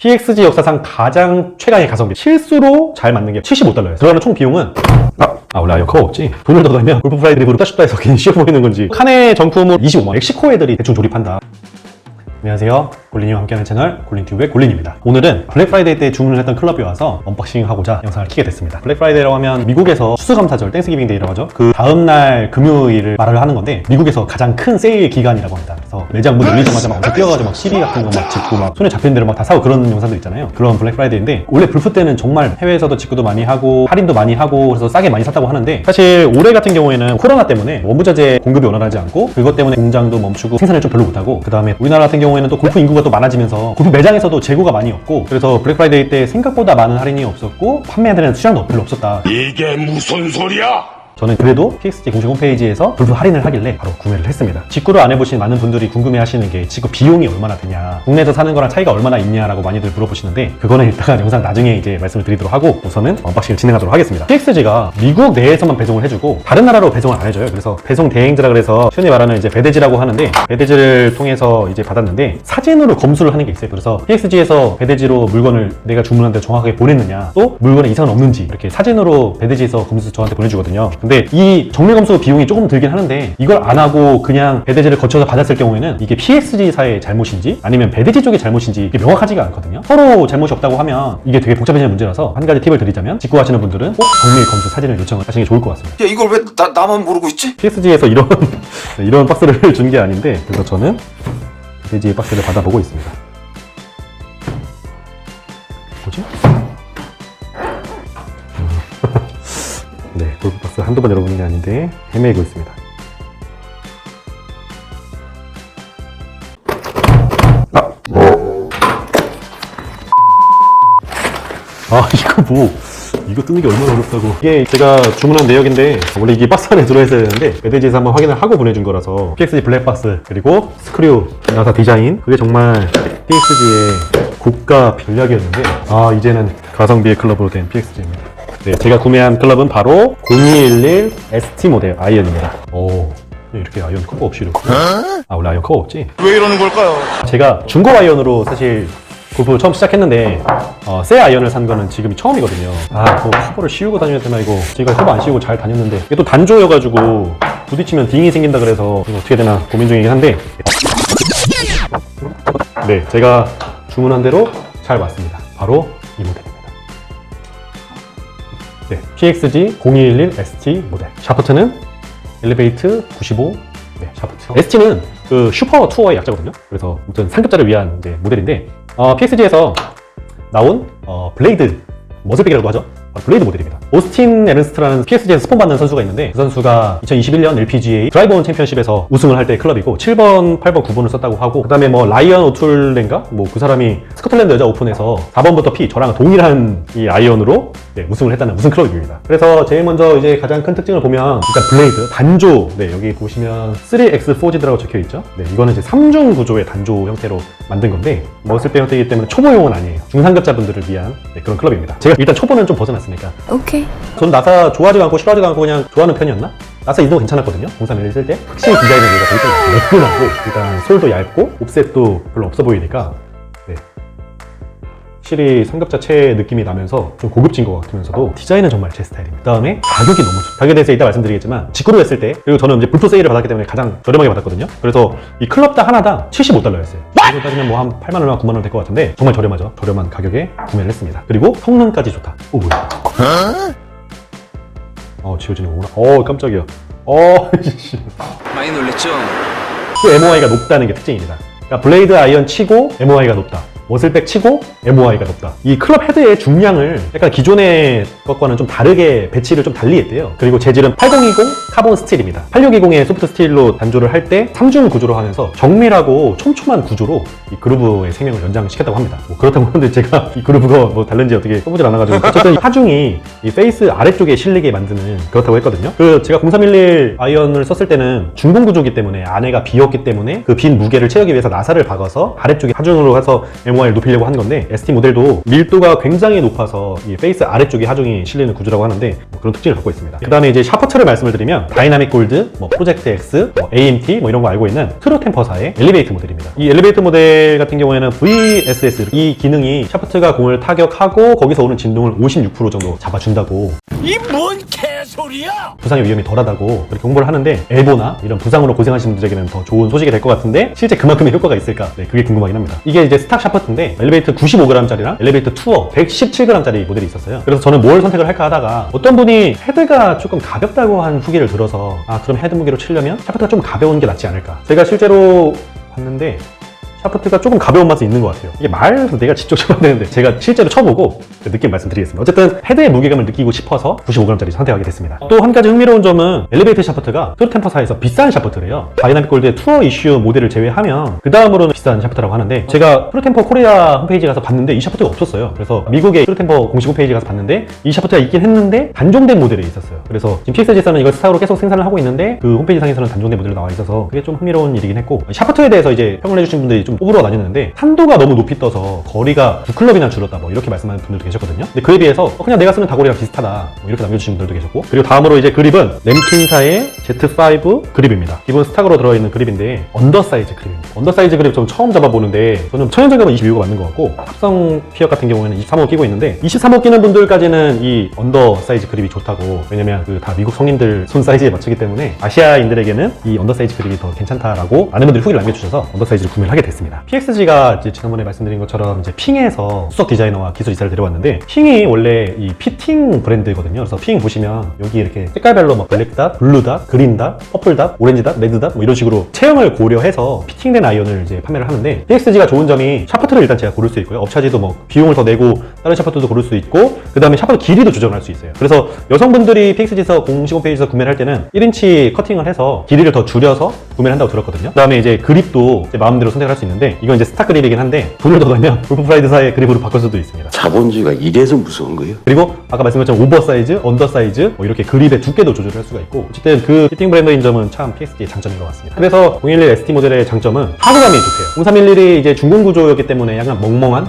PXG 역사상 가장 최강의 가성비 실수로 잘 맞는 게 75달러예요 들어가는 총 비용은 아, 아 원래 아이언 커버 없지 돈을 더 넣으면 골프 프라이 드리브로 따쉽다 해서 괜히 쉬워 보이는 건지 칸의 정품은 25만 멕시코 애들이 대충 조립한다 안녕하세요. 골린이와 함께하는 채널 골린튜브의 골린입니다. 오늘은 블랙 프라이데이 때 주문을 했던 클럽에 와서 언박싱하고자 영상을 키게 됐습니다. 블랙 프라이데이라고 하면 미국에서 추수감사절 땡스기빙 데이라고 하죠. 그 다음날 금요일을 말을 하는 건데 미국에서 가장 큰 세일 기간이라고 합니다. 그래서 매장 문 열리자마자 막 뛰어가지고 막 시비 같은 거 막 짓고 막 손에 잡히는 대로 막 다 사고 그런 영상들 있잖아요. 그런 블랙 프라이데이인데 원래 불프 때는 정말 해외에서도 직구도 많이 하고 할인도 많이 하고 그래서 싸게 많이 샀다고 하는데 사실 올해 같은 경우에는 코로나 때문에 원부자재 공급이 원활하지 않고 그것 때문에 공장도 멈추고 생산을 좀 별로 못하고 그 다음에 우리나라 같은 경우에는 또 골프 인구가 또 많아지면서 골프 매장에서도 재고가 많이 없고 그래서 블랙 프라이데이 때 생각보다 많은 할인이 없었고 판매되는 수량도 별로 없었다 이게 무슨 소리야? 저는 그래도 PXG 공식 홈페이지에서 불프 할인을 하길래 바로 구매를 했습니다. 직구를 안 해보신 많은 분들이 궁금해 하시는 게 직구 비용이 얼마나 드냐, 국내에서 사는 거랑 차이가 얼마나 있냐라고 많이들 물어보시는데 그거는 일단 영상 나중에 이제 말씀을 드리도록 하고 우선은 언박싱을 진행하도록 하겠습니다. PXG가 미국 내에서만 배송을 해주고 다른 나라로 배송을 안 해줘요. 그래서 배송 대행자라 그래서 흔히 말하는 이제 배대지라고 하는데 배대지를 통해서 이제 받았는데 사진으로 검수를 하는 게 있어요. 그래서 PXG에서 배대지로 물건을 내가 주문한 데 정확하게 보냈느냐 또 물건에 이상은 없는지 이렇게 사진으로 배대지에서 검수 저한테 보내주거든요. 근데 이 정밀 검수 비용이 조금 들긴 하는데 이걸 안 하고 그냥 배대지를 거쳐서 받았을 경우에는 이게 PXG사의 잘못인지 아니면 배대지 쪽의 잘못인지 이게 명확하지가 않거든요. 서로 잘못이 없다고 하면 이게 되게 복잡해지는 문제라서 한 가지 팁을 드리자면 직구하시는 분들은 꼭 정밀 검수 사진을 요청을 하시는 게 좋을 것 같습니다. 야 이걸 왜 나, 나만 모르고 있지? PSG에서 이런 네, 이런 박스를 준 게 아닌데 그래서 저는 배지 박스를 받아보고 있습니다. 뭐지? 박스 한두 번 열어보는 게 아닌데 헤매고 있습니다. 아 이거 뭐. 이거 뜯는 게 얼마나 어렵다고. 이게 제가 주문한 내역인데 원래 이게 박스 안에 들어있어야 되는데 배대지에서 한번 확인을 하고 보내준 거라서 PXG 블랙박스 그리고 스크류 나사 디자인. 그게 정말 PXG의 고가 전략이었는데 아 이제는 가성비의 클럽으로 된 PXG입니다 네 제가 구매한 클럽은 바로 0211 ST 모델 아이언입니다 오 이렇게 아이언 커버 없이 이렇게 아 원래 아이언 커버 없지 왜 이러는 걸까요? 제가 중고 아이언으로 사실 골프 처음 시작했는데 어, 새 아이언을 산 거는 지금이 처음이거든요. 아, 뭐 커버를 씌우고 다녀야 되나 이거. 제가 커버 안 씌우고 잘 다녔는데 이게 또 단조여가지고 부딪히면 딩이 생긴다 그래서 이거 어떻게 되나 고민 중이긴 한데 네, 제가 주문한 대로 잘 왔습니다. 바로 이 모델입니다. 네, PXG 0211 ST 모델. 샤프트는 엘리베이트 95 네, 샤프트. ST는 그 슈퍼 투어의 약자거든요. 그래서 아무튼 상급자를 위한 이제 모델인데 어, PXG에서 나온 어, 블레이드 머슬백이라고 하죠. 바로 블레이드 모델입니다. 오스틴 에른스트라는 PSG에서 스폰 받는 선수가 있는데 그 선수가 2021년 LPGA 드라이버온 챔피언십에서 우승을 할 때 클럽이고 7번, 8번, 9번을 썼다고 하고 그 다음에 뭐 라이언 오툴렌가 뭐 그 사람이 스코틀랜드 여자 오픈에서 4번부터 P 저랑 동일한 이 아이언으로 네, 우승을 했다는 우승 클럽입니다. 그래서 제일 먼저 이제 가장 큰 특징을 보면 일단 블레이드 단조 네 여기 보시면 3X4G라고 적혀 있죠. 네 이거는 이제 3중 구조의 단조 형태로 만든 건데 머슬백 형태이기 때문에 초보용은 아니에요. 중상급자분들을 위한 네, 그런 클럽입니다. 제가 일단 초보는 좀 벗어났 으니까 오케이. 전 나사 좋아하지도 않고 싫어하지도 않고 그냥 좋아하는 편이었나? 나사 이도 괜찮았거든요. 0311 쓸 때. 확실히 디자인은 얘가 되게 매끈하고 일단 솔도 얇고 옵셋도 별로 없어 보이니까 네. 확실히 채 느낌이 나면서 좀 고급진 것 같으면서도 디자인은 정말 제 스타일입니다. 그다음에 가격이 너무 좋다. 가격에 대해서 이따 말씀드리겠지만 직구로 했을 때 그리고 저는 이제 불프 세일을 받았기 때문에 가장 저렴하게 받았거든요. 그래서 이 클럽당 하나당 75달러였어요. 이거 따지면 뭐 한 8만 얼마 9만 원 될 것 같은데 정말 저렴하죠. 저렴한 가격에 구매를 했습니다. 그리고 성능까지 좋다. 오 뭐야? 어 지워지는 거구나. 어 깜짝이야. 어 씨. 많이 놀랬죠? 또 MOI가 높다는 게 특징입니다. 그러니까 블레이드 아이언 치고 MOI가 높다. 머슬백 치고 MOI가 높다. 이 클럽 헤드의 중량을 약간 기존의 것과는 좀 다르게 배치를 좀 달리 했대요. 그리고 재질은 8020 카본 스틸입니다. 8620의 소프트 스틸로 단조를 할 때 3중 구조로 하면서 정밀하고 촘촘한 구조로 이 그루브의 생명을 연장시켰다고 합니다. 뭐 그렇다고 하는데 제가 이 그루브가 뭐 다른지 어떻게 써보질 않아가지고 어쨌든 이 하중이 이 페이스 아래쪽에 실리게 만드는 그렇다고 했거든요. 그 제가 0311 아이언을 썼을 때는 중공 구조기 때문에 안에가 비었기 때문에 그 빈 무게를 채우기 위해서 나사를 박아서 아래쪽에 하중으로 해서 MOI 경화를 높이려고 한 건데 ST 모델도 밀도가 굉장히 높아서 이 페이스 아래쪽에 하중이 실리는 구조라고 하는데 뭐 그런 특징을 갖고 있습니다. 그 다음에 이제 샤퍼트를 말씀을 드리면 다이나믹 골드, 뭐 프로젝트 X, 뭐 AMT 뭐 이런 거 알고 있는 트루 템퍼사의 엘리베이트 모델입니다. 이 엘리베이트 모델 같은 경우에는 VSS 이 기능이 샤프트가 공을 타격하고 거기서 오는 진동을 56% 정도 잡아준다고 이 뭔 개소리야! 부상의 위험이 덜하다고 그렇게 홍보를 하는데 엘보나 이런 부상으로 고생하시는 분들에게는 더 좋은 소식이 될 것 같은데 실제 그만큼의 효과가 있을까? 네, 그게 궁금하긴 합니다. 이게 이제 스탁 샤프트 인데 엘리베이터 95g짜리랑 엘리베이터 투어 117g짜리 모델이 있었어요. 그래서 저는 뭘 선택을 할까 하다가 어떤 분이 헤드가 조금 가볍다고 한 후기를 들어서 아 그럼 헤드 무게로 치려면 샤프트가 좀 가벼운 게 낫지 않을까? 제가 실제로 봤는데 샤프트가 조금 가벼운 맛이 있는 것 같아요. 이게 말해서 내가 직접 쳐봐야 되는데 제가 실제로 쳐보고 그 느낌 말씀드리겠습니다. 어쨌든 헤드의 무게감을 느끼고 싶어서 95g짜리 선택하게 됐습니다. 또 한 가지 흥미로운 점은 엘리베이터 샤프트가 트루템퍼사에서 비싼 샤프트래요. 다이나믹 골드의 투어 이슈 모델을 제외하면 그 다음으로는 비싼 샤프트라고 하는데 제가 트루템퍼 코리아 홈페이지 가서 봤는데 이 샤프트가 없었어요. 그래서 미국의 트루템퍼 공식 홈페이지 가서 봤는데 이 샤프트가 있긴 했는데 단종된 모델이 있었어요. 그래서 지금 PXG에서는 이걸 스타로 계속 생산을 하고 있는데 그 홈페이지 상에서는 단종된 모델로 나와 있어서 그게 좀 흥미로운 일이긴 했고 샤프트에 대해서 이제 평을 해주신 분들이 좀 뽑으러 나뉘는데 탄도가 너무 높이 떠서 거리가 두 클럽이나 줄었다 뭐 이렇게 말씀하는 분들도 계셨거든요. 근데 그에 비해서 어, 그냥 내가 쓰는 다고리랑 비슷하다 뭐 이렇게 남겨주신 분들도 계셨고 그리고 다음으로 이제 그립은 램킨사의 Z5 그립입니다. 기본 스탁으로 들어있는 그립인데 언더사이즈 그립입니다. 언더사이즈 그립 좀 처음 잡아보는데 저는 천연장갑은 22호가 맞는 것 같고 합성 피어 같은 경우에는 23호 끼고 있는데 23호 끼는 분들까지는 이 언더사이즈 그립이 좋다고 왜냐면 그 다 미국 성인들 손 사이즈에 맞추기 때문에 아시아인들에게는 이 언더사이즈 그립이 더 괜찮다라고 많은 분들이 후기를 남겨주셔서 언더사이즈를 구매를 하게 됐 습니다. PXG가 지난번에 말씀드린 것처럼 이제 핑에서 수석 디자이너와 기술 이사를 데려왔는데 핑이 원래 이 피팅 브랜드거든요. 그래서 핑 보시면 여기 이렇게 색깔별로 뭐 블랙닷, 블루닷, 그린닷, 퍼플닷, 오렌지닷, 레드닷 뭐 이런 식으로 체형을 고려해서 피팅된 아이언을 이제 판매를 하는데 PXG가 좋은 점이 샤프트를 일단 제가 고를 수 있고요. 업차지도 뭐 비용을 더 내고 다른 샤프트도 고를 수 있고 그 다음에 샤프트 길이도 조정할 수 있어요. 그래서 여성분들이 PXG에서 공식 홈페이지에서 구매를 할 때는 1인치 커팅을 해서 길이를 더 줄여서 구매를 한다고 들었거든요. 그 다음에 이제 그립도 제 마음대로 선택할 수 있는 데 이건 이제 스타 그립이긴 한데 돈을 더 넣으면 골프 프라이드사의 그립으로 바꿀 수도 있습니다. 자본주의가 이래서 무서운 거예요? 그리고 아까 말씀드렸던 오버사이즈, 언더사이즈 뭐 이렇게 그립의 두께도 조절을 할 수가 있고 어쨌든 그 피팅 브랜드인 점은 참 PSD의 장점인 것 같습니다. 그래서 011 ST 모델의 장점은 타구감이 좋대요. 0311이 이제 중공 구조였기 때문에 약간 멍멍한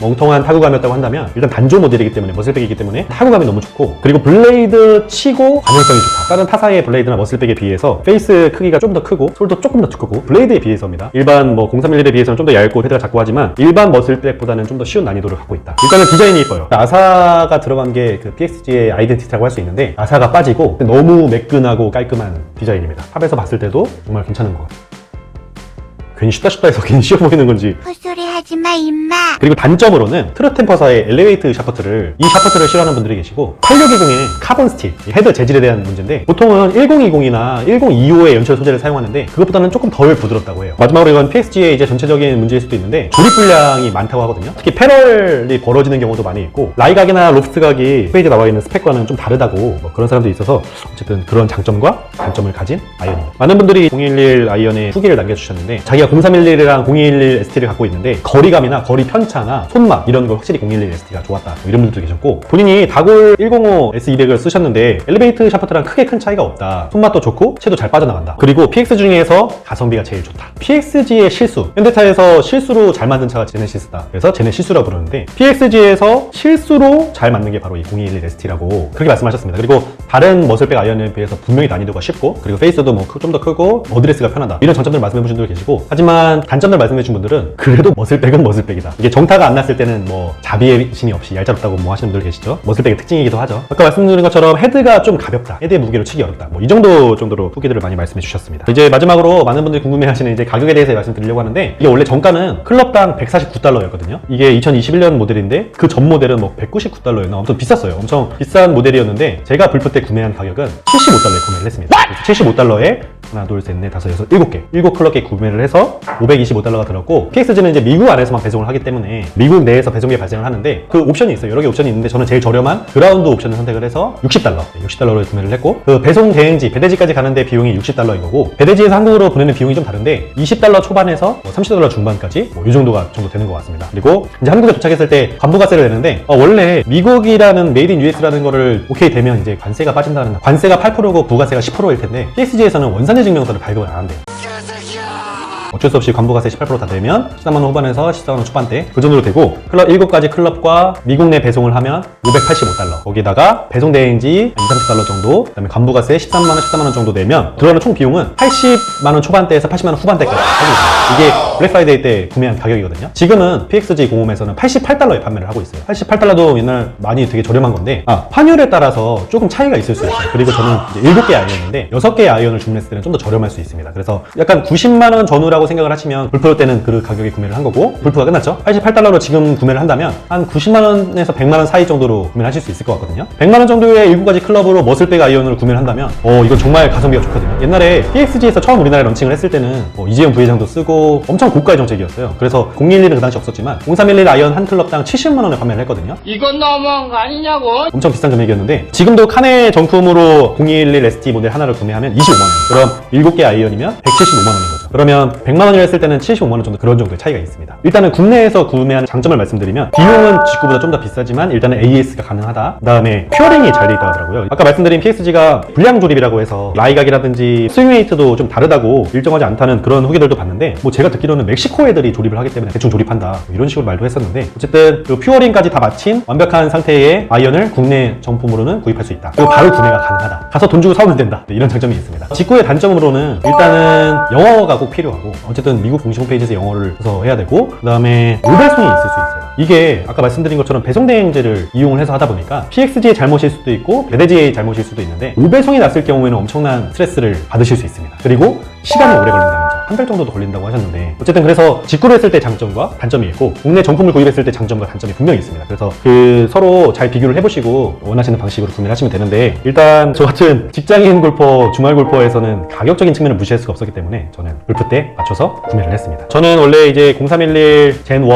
멍통한 타구감이었다고 한다면 일단 단조 모델이기 때문에 머슬백이기 때문에 타구감이 너무 좋고 그리고 블레이드 치고 반영성이 좋다. 다른 타사의 블레이드나 머슬백에 비해서 페이스 크기가 좀 더 크고 솔도 조금 더 두껍고 블레이드에 비해서입니다. 일반 뭐 031에 비해서는 좀 더 얇고 헤드가 작고 하지만 일반 머슬백보다는 좀 더 쉬운 난이도를 갖고 있다. 일단은 디자인이 이뻐요. 아사가 들어간 게 그 PXG의 아이덴티티라고 할 수 있는데 아사가 빠지고 너무 매끈하고 깔끔한 디자인입니다. 탑에서 봤을 때도 정말 괜찮은 것 같아요 괜히 쉽다 쉽다 해서 괜히 쉬워 보이는 건지. 헛소리 하지 마, 임마. 그리고 단점으로는 트루템퍼사의 엘리베이트 샤프트를 이 샤프트를 싫어하는 분들이 계시고 8620의 카본 스틸 이 헤드 재질에 대한 문제인데 보통은 1020이나 1025의 연철 소재를 사용하는데 그것보다는 조금 덜 부드럽다고 해요. 마지막으로 이건 PXG의 이제 전체적인 문제일 수도 있는데 조립 분량이 많다고 하거든요. 특히 패럴이 벌어지는 경우도 많이 있고 라이 각이나 로프트 각이 페이지에 나와 있는 스펙과는 좀 다르다고 뭐 그런 사람도 있어서 어쨌든 그런 장점과 단점을 가진 아이언입니다 많은 분들이 011 아이언에 후기를 남겨주셨는데 자기 가 0311이랑 011 ST를 갖고 있는데 거리감이나 거리 편차나 손맛 이런 걸 확실히 011 ST가 좋았다. 뭐 이런 분들도 계셨고 본인이 다골 105 S200을 쓰셨는데 엘리베이트 샤프트랑 크게 큰 차이가 없다. 손맛도 좋고 채도 잘 빠져나간다. 그리고 PX 중에서 가성비가 제일 좋다. PXG의 실수. 현대차에서 실수로 잘 만든 차가 제네시스다. 그래서 제네시스라고 부르는데 PXG에서 실수로 잘 만든 게 바로 이 021 ST라고 그렇게 말씀하셨습니다. 그리고 다른 머슬백 아이언에 비해서 분명히 난이도가 쉽고 그리고 페이스도 뭐 좀 더 크고 어드레스가 편하다. 이런 장점들 말씀해 주신 분들 계시고 하지만 단점들 말씀해 주신 분들은 그래도 머슬백은 머슬백이다. 이게 정타가 안 났을 때는 뭐 자비의 심이 없이 얄짤없다고 뭐 하시는 분들 계시죠? 머슬백의 특징이기도 하죠. 아까 말씀드린 것처럼 헤드가 좀 가볍다. 헤드의 무게로 치기 어렵다. 뭐 이 정도 정도로 후기들을 많이 말씀해 주셨습니다. 이제 마지막으로 많은 분들이 궁금해 하시는 이제 가격에 대해서 말씀드리려고 하는데 이게 원래 정가는 클럽당 149달러였거든요. 이게 2021년 모델인데 그 전 모델은 뭐 199달러였나? 엄청 비쌌어요. 엄청 비싼 모델이었는데 제가 불프 때 구매한 가격은 75달러에 구매를 했습니다. 그래서 75달러에 하나 둘 셋 넷 다섯 여섯 일곱 개. 일곱 개 구매를 해서 525달러가 들었고 PXG는 이제 미국 안에서만 배송을 하기 때문에 미국 내에서 배송비 발생을 하는데 그 옵션이 있어요. 여러 개 옵션이 있는데 저는 제일 저렴한 그라운드 옵션을 선택을 해서 60달러. 60달러로 구매를 했고 그 배송 대행지 배대지까지 가는데 비용이 60달러인 거고 배대지에서 한국으로 보내는 비용이 좀 다른데 20달러 초반에서 뭐 30달러 중반까지 뭐 이 정도가 정도 되는 것 같습니다. 그리고 이제 한국에 도착했을 때 관부가세를 내는데 어, 원래 미국이라는 메이드 인 US라는 거를 오케이 되면 이제 관세가 빠진다는 관세가 8%고 부가세가 10%일 텐데 PSG에서는 원 산지 증명서를 발급을 안 한대요 어쩔 수 없이 관부가세 18%다 내면 13만 원 후반에서 14만 원 초반대 그 정도로 되고 클럽 7가지 클럽과 미국 내 배송을 하면 585달러 거기다가 배송 대행지 2, 30달러 정도 그다음에 관부가세 13만 원, 14만 원 정도 내면 들어가는 총 비용은 80만 원 초반대에서 80만 원 후반대까지 하고 있습니다. 이게 블랙 프라이데이 때 구매한 가격이거든요. 지금은 PXG 공홈에서는 88달러에 판매를 하고 있어요. 88달러도 옛날 많이 되게 저렴한 건데 아, 환율에 따라서 조금 차이가 있을 수 있어요. 그리고 저는 이제 7개의 아이언인데 6개의 아이언을 주문했을 때는 좀 더 저렴할 수 있습니다. 그래서 약간 90만 원 전후라고 생각을 하시면 불프로 때는 그 가격에 구매를 한 거고 불프가 끝났죠. 88달러로 지금 구매를 한다면 한 90만 원에서 100만 원 사이 정도로 구매를 하실 수 있을 것 같거든요. 100만 원 정도의 7가지 클럽으로 머슬백 아이언을 구매를 한다면 어 이건 정말 가성비가 좋거든요. 옛날에 PXG에서 처음 우리나라에 런칭을 했을 때는 뭐 이재용 부회장도 쓰고 엄청 고가의 정책이었어요. 그래서 011은 그 당시 없었지만 0311 아이언 한 클럽당 70만 원에 판매를 했거든요. 이건 너무한 거 아니냐고? 엄청 비싼 금액이었는데 지금도 칸의 정품으로 011 ST 모델 하나를 구매하면 25만 원. 그럼 7개 아이언이면 175만 원인 거죠. 그러면 100만 원이라 했을 때는 75만 원 정도 그런 정도의 차이가 있습니다. 일단은 국내에서 구매하는 장점을 말씀드리면 비용은 직구보다 좀 더 비싸지만 일단은 AS가 가능하다. 그다음에 퓨어링이 잘 돼 있다고 하더라고요. 아까 말씀드린 PXG가 불량 조립이라고 해서 라이각이라든지 스윙 웨이트도 좀 다르다고 일정하지 않다는 그런 후기들도 봤는데 뭐 제가 듣기로는 멕시코 애들이 조립을 하기 때문에 대충 조립한다 뭐 이런 식으로 말도 했었는데 어쨌든 그 퓨어링까지 다 마친 완벽한 상태의 아이언을 국내 정품으로는 구입할 수 있다. 그리고 바로 구매가 가능하다. 가서 돈 주고 사오면 된다. 네, 이런 장점이 있습니다. 직구의 단점으로는 일단은 영어가 꼭 필요하고 어쨌든 미국 공식 홈페이지에서 영어를 써서 해야 되고 그 다음에 오배송이 있을 수 있어요. 이게 아까 말씀드린 것처럼 배송 대행제를 이용을 해서 하다 보니까 PXG의 잘못일 수도 있고 배대지의 잘못일 수도 있는데 오배송이 났을 경우에는 엄청난 스트레스를 받으실 수 있습니다. 그리고 시간이 오래 걸린다는 점. 한 달 정도도 걸린다고 하셨는데 어쨌든 그래서 직구를 했을 때 장점과 단점이 있고 국내 정품을 구입했을 때 장점과 단점이 분명히 있습니다. 그래서 그 서로 잘 비교를 해보시고 원하시는 방식으로 구매를 하시면 되는데 일단 저 같은 직장인 골퍼, 주말 골퍼에서는 가격적인 측면을 무시할 수가 없었기 때문에 저는 골프 때 맞춰서 구매를 했습니다. 저는 원래 이제 0311 젠 1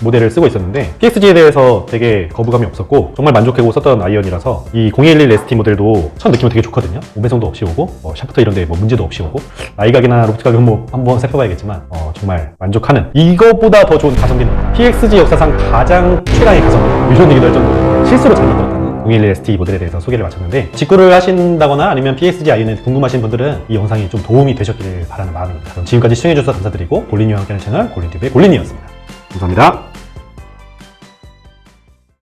모델을 쓰고 있었는데 PXG에 대해서 되게 거부감이 없었고 정말 만족하고 썼던 아이언이라서 이011 ST 모델도 첫 느낌은 되게 좋거든요. 오배송도 없이 오고 뭐 샤프트 이런 데 뭐 문제도 없이 오고 라이각이나 로프트 가격 뭐 한번 살펴봐야겠지만 어, 정말 만족하는 이것보다 더 좋은 가성비는. PXG 역사상 가장 최강의 가성비 뭐 이런 얘기도 할 정도로 실수로 잘 만들었다는 011 ST 모델에 대해서 소개를 마쳤는데 직구를 하신다거나 아니면 PSG 아이언에 궁금하신 분들은 이 영상이 좀 도움이 되셨기를 바라는 마음입니다. 그럼 지금까지 시청해주셔서 감사드리고 골린이와 함께하는 채널 골린TV의 골린이었습니다. 감사합니다.